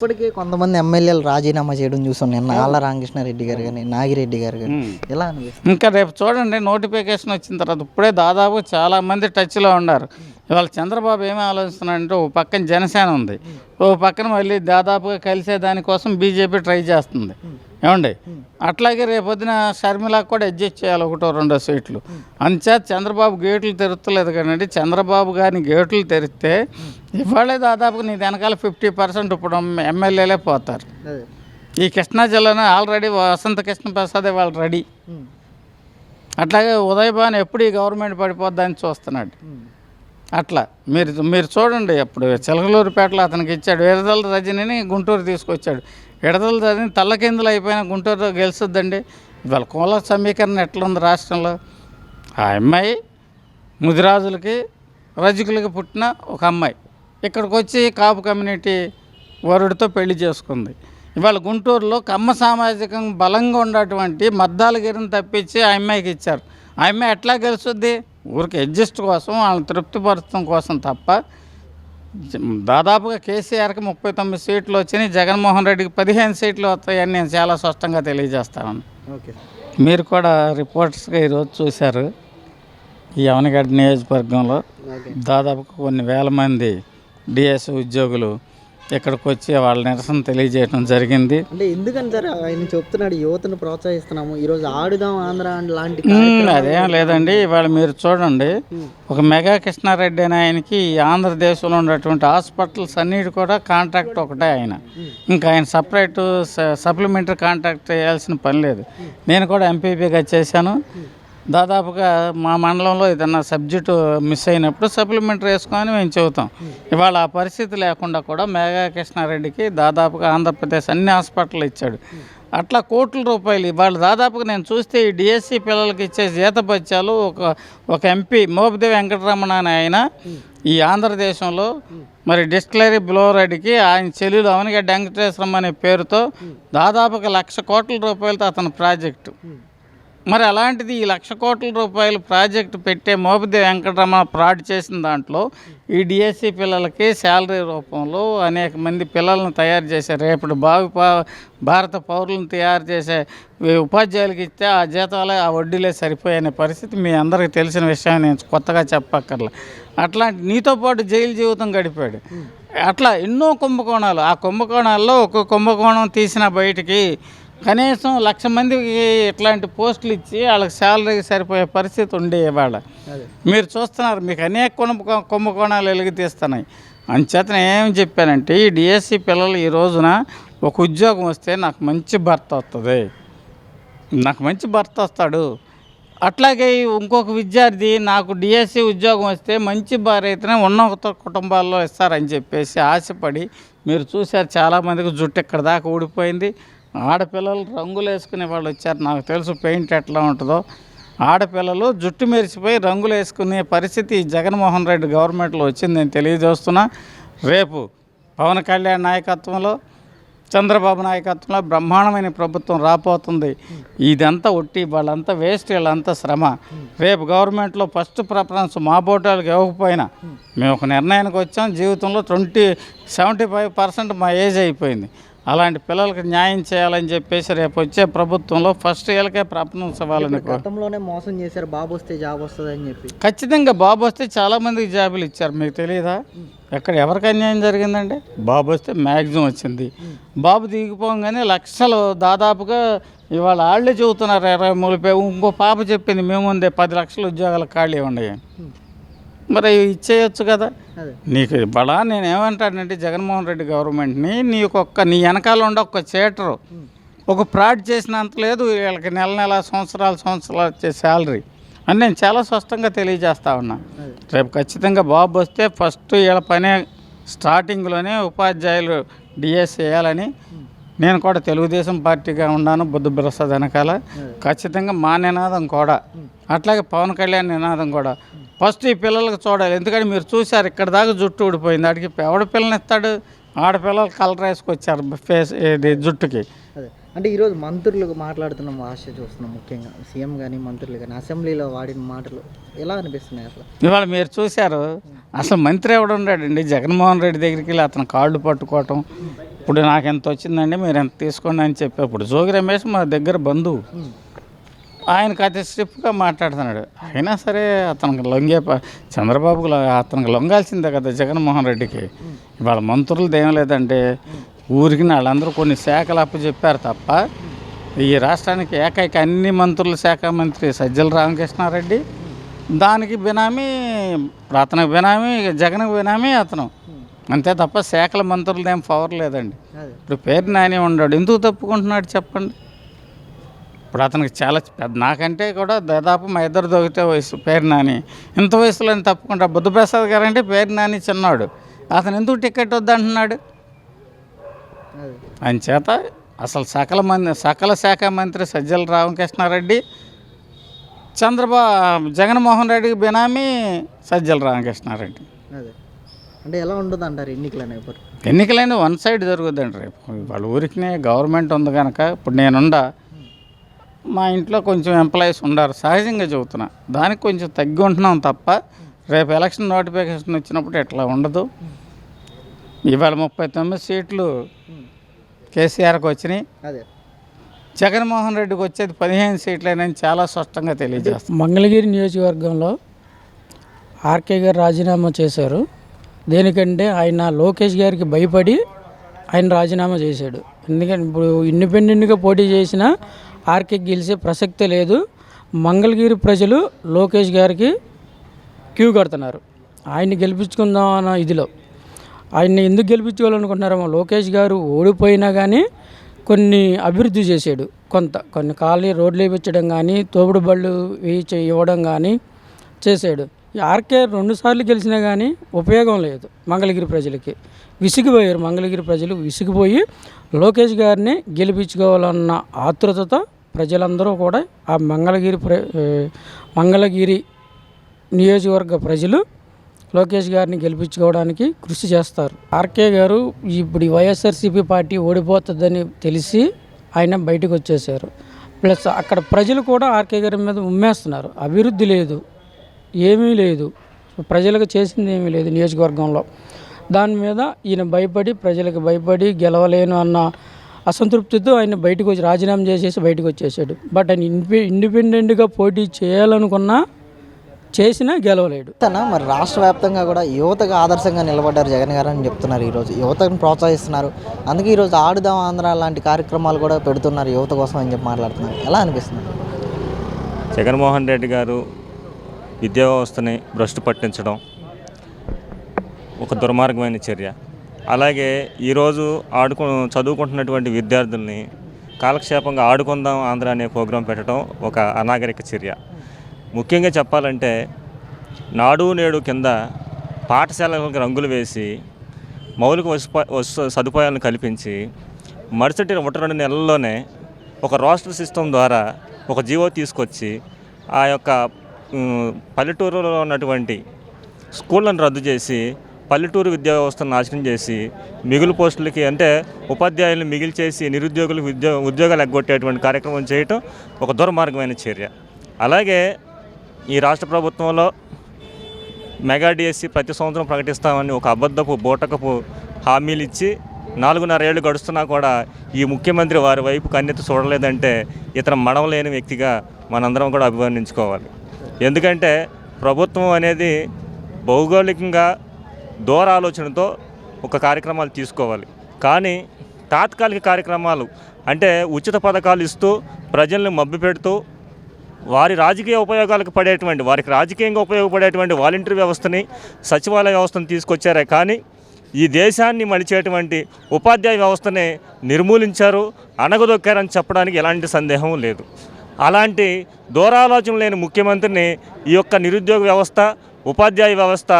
ఇప్పటికే కొంతమంది ఎమ్మెల్యేలు రాజీనామా చేయడం చూసాం నిన్న ఆళ్ళ రామకృష్ణారెడ్డి గారు కానీ నాగిరెడ్డి గారు కానీ ఎలా అనిపిస్తుంది? ఇంకా రేపు చూడండి నోటిఫికేషన్ వచ్చిన తర్వాత ఇప్పుడే దాదాపు చాలా మంది టచ్లో ఉన్నారు. ఇవాళ చంద్రబాబు ఏమి ఆలోచిస్తున్నాడంటే ఓ పక్కన జనసేన ఉంది. ఓ పక్కన మళ్ళీ దాదాపుగా కలిసే దానికోసం బీజేపీ ట్రై చేస్తుంది. ఏమండి? అట్లాగే రేపొద్దున షర్మిలకు కూడా అడ్జస్ట్ చేయాలి ఒకటో రెండో సీట్లు. అంచేత చంద్రబాబు గేట్లు తెరుస్తలేదు కానీ చంద్రబాబు గారిని గేట్లు తెరిస్తే ఇవాళే దాదాపు నీ వెనకాల ఫిఫ్టీ పర్సెంట్ ఇప్పుడు ఎమ్మెల్యేలే పోతారు. ఈ కృష్ణా జిల్లాలో ఆల్రెడీ వసంత కృష్ణ ప్రసాద్ వాళ్ళు రెడీ. అట్లాగే ఉదయ్ భాన్ ఎప్పుడు ఈ గవర్నమెంట్ పడిపోద్దని చూస్తున్నాడు. అట్లా. మీరు మీరు చూడండి అప్పుడు చిలకలూరుపేటలో అతనికి ఇచ్చాడు. విడదల రజనిని గుంటూరు తీసుకొచ్చాడు. విడదల రజని తల్లకిందులు అయిపోయిన గుంటూరులో గెలుస్తుందండి. ఇవాళ కుల సమీకరణ ఎట్లుంది రాష్ట్రంలో? ఆ అమ్మాయి ముదిరాజులకి రజకులకి పుట్టిన ఒక అమ్మాయి. ఇక్కడికి వచ్చి కాపు కమ్యూనిటీ వరుడితో పెళ్ళి చేసుకుంది. ఇవాళ గుంటూరులో కమ్మ సామాజికం బలంగా ఉన్నటువంటి మద్దాలగిరిని తప్పించి ఆ అమ్మాయికి ఇచ్చారు. ఆ అమ్మాయి ఎట్లా గెలుస్తుంది? ఊరికి అడ్జస్ట్ కోసం వాళ్ళని తృప్తిపరచడం కోసం తప్ప దాదాపుగా కేసీఆర్కి ముప్పై తొమ్మిది సీట్లు వచ్చినాయి జగన్మోహన్ రెడ్డికి పదిహేను సీట్లు వస్తాయని నేను చాలా స్పష్టంగా తెలియజేస్తాను. ఓకే. మీరు కూడా రిపోర్టర్స్గా ఈరోజు చూశారు ఈ అవనగడ్డ నియోజకవర్గంలో దాదాపు కొన్ని వేల మంది డిఎస్ ఉద్యోగులు ఇక్కడికి వచ్చి వాళ్ళ నిరసన తెలియజేయడం జరిగింది. అంటే ఎందుకని సార్ ఆయన చెప్తున్నాడు యువతను ప్రోత్సహిస్తున్నాము ఈరోజు ఆడుదాం ఆంధ్ర లాంటి అదేం లేదండి. ఇవాళ మీరు చూడండి ఒక మెగా కృష్ణారెడ్డి అనే ఆయనకి ఆంధ్రదేశంలో ఉన్నటువంటి హాస్పిటల్స్ అన్నిటి కూడా కాంట్రాక్ట్ ఒకటే ఆయన. ఇంకా ఆయన సపరేట్ సప్లిమెంటరీ కాంట్రాక్ట్ చేయాల్సిన పని లేదు. నేను కూడా ఎంపీపీగా చేశాను. దాదాపుగా మా మండలంలో ఏదన్నా సబ్జెక్టు మిస్ అయినప్పుడు సప్లిమెంటరీ వేసుకొని మేము చెబుతాం. ఇవాళ ఆ పరిస్థితి లేకుండా కూడా మేఘా కృష్ణారెడ్డికి దాదాపుగా ఆంధ్రప్రదేశ్ అన్ని హాస్పిటల్ ఇచ్చాడు. అట్లా కోట్ల రూపాయలు ఇవాళ దాదాపుగా నేను చూస్తే ఈ డిఎస్సి పిల్లలకి ఇచ్చే జీతపత్యాలు ఒక ఒక ఎంపీ మోపిదేవి వెంకటరమణ అని ఆయన ఈ ఆంధ్రదేశంలో మరి డిస్టిలరీ బ్లోరెడ్డికి ఆయన చెల్లెలు అవనిగా వెంకటేశ్వరం అనే పేరుతో దాదాపుగా లక్ష కోట్ల రూపాయలతో అతని ప్రాజెక్టు. మరి అలాంటిది ఈ లక్ష కోట్ల రూపాయలు ప్రాజెక్టు పెట్టే మోపిదేవి వెంకటరమణ ఫ్రాడ్ చేసిన దాంట్లో ఈ డిఎస్సి పిల్లలకి శాలరీ రూపంలో అనేక మంది పిల్లలను తయారు చేసే రేపటి భావి పా- భారత పౌరులను తయారు చేసే ఉపాధ్యాయులకి ఇస్తే ఆ జీతాలే ఆ వడ్డీలే సరిపోయనే పరిస్థితి మీ అందరికీ తెలిసిన విషయం నేను కొత్తగా చెప్పక్కర్లా. అట్లాంటి నీతో పాటు జైలు జీవితం గడిపాడు. అట్లా ఎన్నో కుంభకోణాలు. ఆ కుంభకోణాల్లో ఒక కుంభకోణం తీసిన బయటికి కనీసం లక్ష మందికి ఇట్లాంటి పోస్టులు ఇచ్చి వాళ్ళకి శాలరీకి సరిపోయే పరిస్థితి ఉండే ఇవాళ. మీరు చూస్తున్నారు మీకు అనేక కుంభ కుంభకోణాలు వెలుగు తీస్తున్నాయి అంచేత నేను ఏం చెప్పానంటే ఈ డిఎస్సి పిల్లలు ఈ రోజున ఒక ఉద్యోగం వస్తే నాకు మంచి భర్త వస్తుంది నాకు మంచి భర్త వస్తాడు. అట్లాగే ఇంకొక విద్యార్థి నాకు డిఎస్సి ఉద్యోగం వస్తే మంచి భార్య అయితేనే ఉన్నత కుటుంబాల్లో ఇస్తారని చెప్పేసి ఆశపడి మీరు చూశారు చాలామందికి జుట్టు ఇక్కడ దాకా ఊడిపోయింది. ఆడపిల్లలు రంగులు వేసుకునే వాళ్ళు వచ్చారు. నాకు తెలుసు పెయింట్ ఎట్లా ఉంటుందో. ఆడపిల్లలు జుట్టు మెరిసిపోయి రంగులు వేసుకునే పరిస్థితి జగన్మోహన్ రెడ్డి గవర్నమెంట్లో వచ్చింది. నేను తెలియజేస్తున్నా. రేపు పవన్ కళ్యాణ్ నాయకత్వంలో చంద్రబాబు నాయకత్వంలో బ్రహ్మాండమైన ప్రభుత్వం రాబోతుంది. ఇదంతా ఒట్టి వాళ్ళంతా వేస్ట్ వీళ్ళంతా శ్రమ. రేపు గవర్నమెంట్లో ఫస్ట్ ప్రిఫరెన్స్ మా బోటాలకు ఇవ్వకపోయినా మేము ఒక నిర్ణయానికి వచ్చాం. జీవితంలో ట్వంటీ సెవెంటీ ఫైవ్ పర్సెంట్ మా ఏజ్ అయిపోయింది. అలాంటి పిల్లలకి న్యాయం చేయాలని చెప్పేసి రేపు వచ్చే ప్రభుత్వంలో ఫస్ట్ వీళ్ళకే ప్రిఫరెన్స్ ఇవ్వాలని కో- గతంలోనే మోసం చేశారు బాబు వస్తే జాబ్ వస్తుంది అని చెప్పి. ఖచ్చితంగా బాబు వస్తే చాలామందికి జాబులు ఇచ్చారు మీకు తెలియదా? ఎక్కడ ఎవరికి అన్యాయం జరిగిందండి? బాబు వస్తే మ్యాక్సిమం వచ్చింది. బాబు దిగిపోగానే లక్షలు దాదాపుగా ఇవాళ వాళ్ళే చెబుతున్నారు ఇరవై మూడు పే- ఇంకో పాప చెప్పింది మేముందే పది లక్షల ఉద్యోగాలు ఖాళీ ఉన్నాయి. మరి ఇచ్చేయచ్చు కదా. నీకు బలా నేను ఏమంటానంటే జగన్మోహన్ రెడ్డి గవర్నమెంట్ని నీకు ఒక్క నీ వెనకాల ఉండే ఒక్క చేటరు ఒక ఫ్రాడ్ చేసినంత లేదు వీళ్ళకి నెల నెల సంవత్సరాలు సంవత్సరాలు వచ్చే శాలరీ అని నేను చాలా స్పష్టంగా తెలియజేస్తా ఉన్నా. రేపు ఖచ్చితంగా బాబు వస్తే ఫస్ట్ వీళ్ళ పనే స్టార్టింగ్లోనే ఉపాధ్యాయులు డిఎస్ వేయాలని నేను కూడా తెలుగుదేశం పార్టీగా ఉన్నాను బుద్ధ ప్రసాద్ వెనకాల. ఖచ్చితంగా మా నినాదం కూడా. అట్లాగే పవన్ కళ్యాణ్ నినాదం కూడా. ఫస్ట్ ఈ పిల్లలకు చూడాలి. ఎందుకంటే మీరు చూశారు ఇక్కడ దాకా జుట్టు ఊడిపోయింది. ఆడికి ఎవడ పిల్లని ఇస్తాడు? ఆడపిల్లలు కలర్ వేసుకొచ్చారు ఫేస్ ఇది జుట్టుకి. అంటే ఈరోజు మంత్రులు మాట్లాడుతున్న భాష చూస్తున్నాం ముఖ్యంగా. సీఎం కానీ మంత్రులు కానీ అసెంబ్లీలో వాడిన మాటలు ఎలా అనిపిస్తున్నాయి అసలు? ఇవాళ మీరు చూశారు. అసలు మంత్రి ఎవడు ఉన్నాడండి? జగన్మోహన్ రెడ్డి దగ్గరికి వెళ్ళి అతను కాళ్ళు పట్టుకోవటం. ఇప్పుడు నాకు ఎంత వచ్చిందండి? మీరు ఎంత తీసుకోండి అని చెప్పేప్పుడు జోగి రమేష్ మా దగ్గర బంధువు. ఆయనకు అతి స్ట్రిప్గా మాట్లాడుతున్నాడు. అయినా సరే అతనికి లొంగే చంద్రబాబుకు అతనికి లొంగాల్సిందే కదా జగన్మోహన్ రెడ్డికి. ఇవాళ మంత్రులది ఏం లేదంటే ఊరికి వాళ్ళందరూ కొన్ని శాఖలు అప్పచెప్పారు తప్ప ఈ రాష్ట్రానికి ఏకైక అన్ని మంత్రుల శాఖ మంత్రి సజ్జల రామకృష్ణారెడ్డి దానికి బినామీ అతనికి బినామీ జగన్కి బినామీ అతను. అంతే తప్ప శాఖల మంత్రులది ఏం పవర్ లేదండి. ఇప్పుడు పేరు నాని ఉన్నాడు. ఎందుకు తప్పుకుంటున్నాడు చెప్పండి. ఇప్పుడు అతనికి చాలా పెద్ద నాకంటే కూడా దాదాపు మా ఇద్దరు దొరికితే వయసు పేరు నాని. ఇంత వయసులో తప్పుకుంటా బుద్ధప్రసాద్ గారు అంటే పేరు నాని చిన్నాడు అతను ఎందుకు టికెట్ వద్దంటున్నాడు? ఆయన చేత అసలు సకల మంది సకల శాఖ మంత్రి సజ్జల రామకృష్ణారెడ్డి చంద్రబాబు జగన్మోహన్ రెడ్డికి బినామీ సజ్జల రామకృష్ణారెడ్డి. అదే. అంటే ఎలా ఉంటుంది అంటారు ఎన్నికలు అనేప్పుడు ఎన్నికలైన వన్ సైడ్ జరుగుద్దండి రేపు. వాళ్ళ ఊరికినే గవర్నమెంట్ ఉంది కనుక ఇప్పుడు నేనుండా మా ఇంట్లో కొంచెం ఎంప్లాయీస్ ఉండారు. సహజంగా చెబుతున్నా. దానికి కొంచెం తగ్గి ఉంటున్నాం తప్ప రేపు ఎలక్షన్ నోటిఫికేషన్ వచ్చినప్పుడు ఎట్లా ఉండదు. ఇవాళ ముప్పై తొమ్మిది సీట్లు కేసీఆర్కి వచ్చినాయి. అదే. జగన్మోహన్ రెడ్డికి వచ్చేది పదిహేను సీట్లేనని చాలా స్పష్టంగా తెలియజేస్తాం. మంగళగిరి నియోజకవర్గంలో ఆర్కే గారు రాజీనామా చేశారు. దేనికంటే ఆయన లోకేష్ గారికి భయపడి ఆయన రాజీనామా చేశాడు. ఎందుకంటే ఇప్పుడు ఇండిపెండెంట్గా పోటీ చేసిన ఆర్కే గెలిచే ప్రసక్తే లేదు. మంగళగిరి ప్రజలు లోకేష్ గారికి క్యూ కడుతున్నారు. ఆయన్ని గెలిపించుకుందాం అన్న ఇదిలో. ఆయన్ని ఎందుకు గెలిపించుకోవాలనుకుంటున్నారో లోకేష్ గారు ఓడిపోయినా కానీ కొన్ని అభివృద్ధి చేశాడు. కొంత కొన్ని ఖాళీ రోడ్లు వేయించడం కానీ తోపుడు బళ్ళు వేయించి ఇవ్వడం కానీ చేశాడు. ఈ ఆర్కే రెండుసార్లు గెలిచినా కానీ ఉపయోగం లేదు మంగళగిరి ప్రజలకి. విసిగిపోయారు మంగళగిరి ప్రజలు. విసిగిపోయి లోకేష్ గారిని గెలిపించుకోవాలన్న ఆతృతతో ప్రజలందరూ కూడా ఆ మంగళగిరి ప్ర మంగళగిరి నియోజకవర్గ ప్రజలు లోకేష్ గారిని గెలిపించుకోవడానికి కృషి చేస్తారు. ఆర్కే గారు ఇప్పుడు వైఎస్ఆర్సీపీ పార్టీ ఓడిపోతుందని తెలిసి ఆయన బయటకు వచ్చేసారు ప్లస్ అక్కడ ప్రజలు కూడా ఆర్కే గారి మీద ఉమ్మేస్తున్నారు. అభివృద్ధి లేదు ఏమీ లేదు. ప్రజలకు చేసింది ఏమీ లేదు నియోజకవర్గంలో. దాని మీద ఈయన భయపడి ప్రజలకు భయపడి గెలవలేను అన్న అసంతృప్తితో ఆయన బయటకు వచ్చి రాజీనామా చేసేసి బయటకు వచ్చేసాడు. బట్ ఆయన ఇండిపె ఇండిపెండెంట్గా పోటీ చేయాలనుకున్నా చేసినా గెలవలేడు. తన మరి రాష్ట్ర వ్యాప్తంగా కూడా యువతకు ఆదర్శంగా నిలబడ్డారు జగన్ గారు అని చెప్తున్నారు ఈరోజు. యువతను ప్రోత్సహిస్తున్నారు. అందుకే ఈరోజు ఆడుదాం ఆంధ్ర లాంటి కార్యక్రమాలు కూడా పెడుతున్నారు యువత కోసం అని చెప్పి మాట్లాడుతున్నారు. ఎలా అనిపిస్తుంది? జగన్మోహన్ రెడ్డి గారు విద్యా వ్యవస్థని భ్రష్టు పట్టించడం ఒక దుర్మార్గమైన చర్య. అలాగే ఈరోజు ఆడుకు చదువుకుంటున్నటువంటి విద్యార్థుల్ని కాలక్షేపంగా ఆడుకుందాం ఆంధ్ర అనే ప్రోగ్రాం పెట్టడం ఒక అనాగరిక చర్య. ముఖ్యంగా చెప్పాలంటే నాడు నేడు కింద పాఠశాలలకు రంగులు వేసి మౌలిక వసప సదుపాయాలను కల్పించి మరుసటి ఒకటి రెండు నెలల్లోనే ఒక రోస్టర్ సిస్టమ్ ద్వారా ఒక జీవో తీసుకొచ్చి ఆ యొక్క పల్లెటూరులో ఉన్నటువంటి స్కూళ్ళను రద్దు చేసి పల్లెటూరు విద్యా వ్యవస్థను నాశనం చేసి మిగులు పోస్టులకి అంటే ఉపాధ్యాయులను మిగిల్చేసి నిరుద్యోగులకు ఉద్యో ఉద్యోగాలు ఎగ్గొట్టేటువంటి కార్యక్రమం చేయటం ఒక దుర్మార్గమైన చర్య. అలాగే ఈ రాష్ట్ర ప్రభుత్వంలో మెగా డిఎస్సి ప్రతి సంవత్సరం ప్రకటిస్తామని ఒక అబద్ధపు బోటకపు హామీలు ఇచ్చి నాలుగున్నర ఏళ్ళు గడుస్తున్నా కూడా ఈ ముఖ్యమంత్రి వారి వైపు కన్నెత్తి చూడలేదంటే ఇతను మడవలేని వ్యక్తిగా మనందరం కూడా అభివర్ణించుకోవాలి. ఎందుకంటే ప్రభుత్వం అనేది భౌగోళికంగా దూర ఆలోచనతో ఒక కార్యక్రమాలు తీసుకోవాలి. కానీ తాత్కాలిక కార్యక్రమాలు అంటే ఉచిత పథకాలు ఇస్తూ ప్రజల్ని మభ్యపెడుతూ వారి రాజకీయ ఉపయోగాలకు పడేటువంటి వారికి రాజకీయంగా ఉపయోగపడేటువంటి వాలంటీర్ వ్యవస్థని సచివాలయ వ్యవస్థను తీసుకొచ్చారే. కానీ ఈ దేశాన్ని మలిచేటువంటి ఉపాధ్యాయ వ్యవస్థని నిర్మూలించారు అనగదొక్కారని చెప్పడానికి ఎలాంటి సందేహం లేదు. అలాంటి దూరాలోచన లేని ముఖ్యమంత్రిని ఈ యొక్క నిరుద్యోగ వ్యవస్థ ఉపాధ్యాయ వ్యవస్థ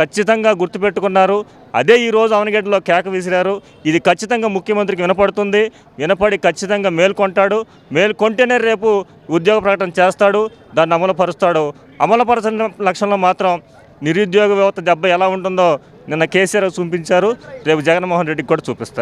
ఖచ్చితంగా గుర్తుపెట్టుకున్నారు. అదే ఈరోజు అవనగడ్డలో కేక విసిరారు. ఇది ఖచ్చితంగా ముఖ్యమంత్రికి వినపడుతుంది. వినపడి ఖచ్చితంగా మేల్కొంటాడు. మేల్కొంటేనే రేపు ఉద్యోగ ప్రకటన చేస్తాడు. దాన్ని అమలుపరుస్తాడు. అమలుపరచిన లక్ష్యంలో మాత్రం నిరుద్యోగ వ్యవస్థ దెబ్బ ఎలా ఉంటుందో నిన్న కేసీఆర్ చూపించారు. రేపు జగన్మోహన్ రెడ్డికి కూడా చూపిస్తారు.